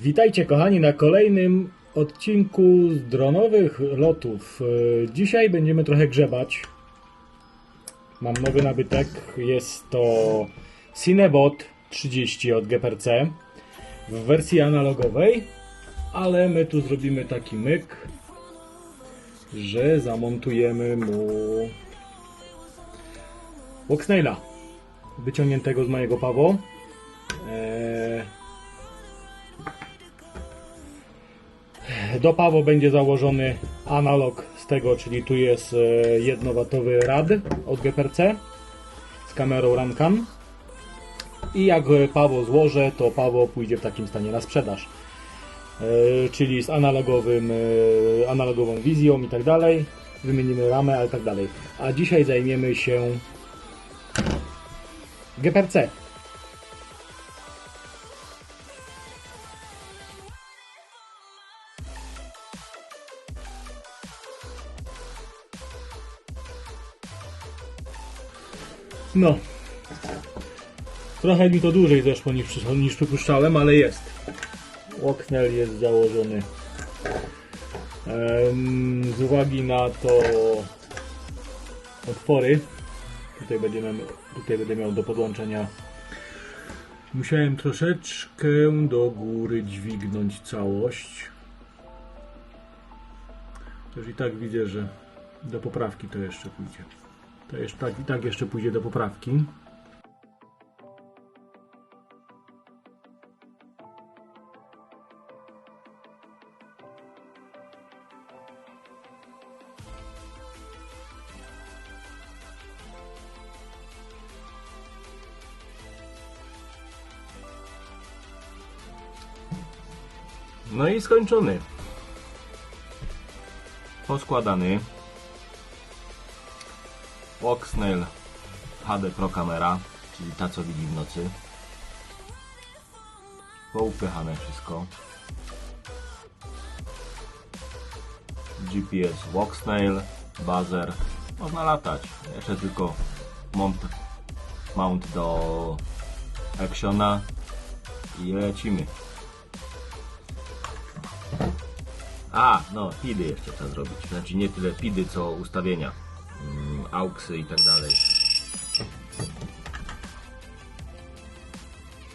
Witajcie kochani na kolejnym odcinku z dronowych lotów. E, Dzisiaj będziemy trochę grzebać. Mam nowy nabytek. Jest to Cinebot 30 od GPRC w wersji analogowej, ale my tu zrobimy taki myk, że zamontujemy mu Walksnaila wyciągniętego z mojego Pawo. Eee, Do Pawo będzie założony analog z tego, czyli tu jest e, jednowatowy rad od GPRC z kamerą Rancam. I jak e, Pawo złożę, to Pawo pójdzie w takim stanie na sprzedaż. E, Czyli z analogowym, e, analogową wizją i tak dalej. Wymienimy ramę, ale tak dalej. A dzisiaj zajmiemy się GPRC. No. Trochę mi to dłużej zeszło niż, niż przypuszczałem, ale jest. Łoknel jest założony. Z uwagi na to otwory, tutaj, miał, tutaj będę miał do podłączenia. Musiałem troszeczkę do góry dźwignąć całość. Też i tak widzę, że do poprawki to jeszcze pójdzie. To jeszcze tak, tak jeszcze pójdzie do poprawki. No i skończony. Poskładany. Walksnail HD Pro kamera, czyli ta co widzi w nocy. Poupychane wszystko. GPS Walksnail, buzzer. Można latać. Jeszcze tylko mount, mount do Actiona i lecimy. A, no, pidy jeszcze trzeba zrobić. Znaczy nie tyle pidy, co ustawienia. Auksy i tak dalej.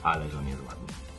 Ale że on jest ładny.